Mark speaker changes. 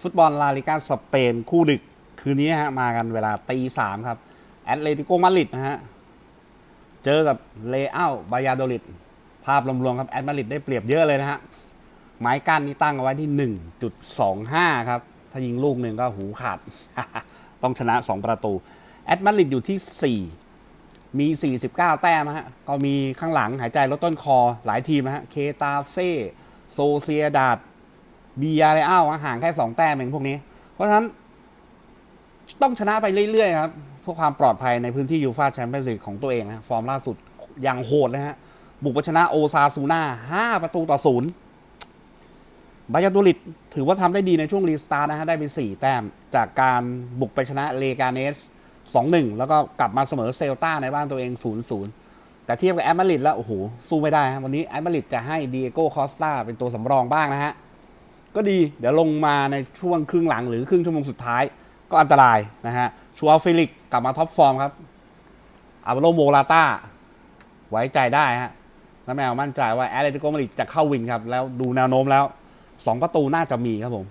Speaker 1: ฟุตบอลลาลิกาสเปนคู่ดึกคืนนี้ฮะมากันเวลาตีสามครับ แอตเลติโกมาริดนะฮะ เจอกับเลอัลบายาโดลิดภาพรวมๆครับแอตมาริดได้เปรียบเยอะเลยนะฮะ ไม้กั้นนี่ตั้งเอาไว้ที่ 1.25 ครับ ถ้ายิงลูกหนึ่งก็หูขาด ต้องชนะ 2 ประตู แอตมาริดอยู่ที่ 4 มี 49 แต้มนะฮะ ก็มีข้างหลังหายใจลดต้นคอหลายทีมนะฮะ เคตาเฟ่โซเซียดาด บียาเรอัลห่างแค่2แต้มเองพวกนี้ เพราะฉะนั้น ต้องชนะไปเรื่อยๆครับเพื่อความปลอดภัยในพื้นที่ยูฟาแชมเปี้ยนส์ลีกของตัวเองนะฟอร์มล่าสุดอย่างโหดเลยฮะ บุกไปชนะโอซาซูน่า5ประตูต่อศูนย์บายาตูริดถือว่าทำได้ดีในช่วงรีสตาร์นะฮะ ได้ไป4แต้ม จากการบุกไปชนะเลกาเนส2-1แล้วก็กลับมาเสมอเซลตาในบ้านตัวเอง0-0แต่เทียบกับแอตมาดริดแล้ว โอ้โห สู้ไม่ได้ฮะวันนี้แอตมาดริดจะให้ดีเอโก้คอสตาเป็นตัวสำรองบ้างนะฮะ ก็ดีเดี๋ยวลงมาในช่วงครึ่งหลังหรือครึ่งชั่วโมงสุดท้าย ก็อันตรายนะฮะชัวร์ฟิลิกกลับมาท็อปฟอร์มครับอาบโลโมลาต้าไว้ใจได้ฮะน้าแมวมั่นใจว่าแอตเลติโกมาดริดจะเข้าวินครับ แล้วดูแนวโน้มแล้ว 2 ประตูน่าจะมีครับผม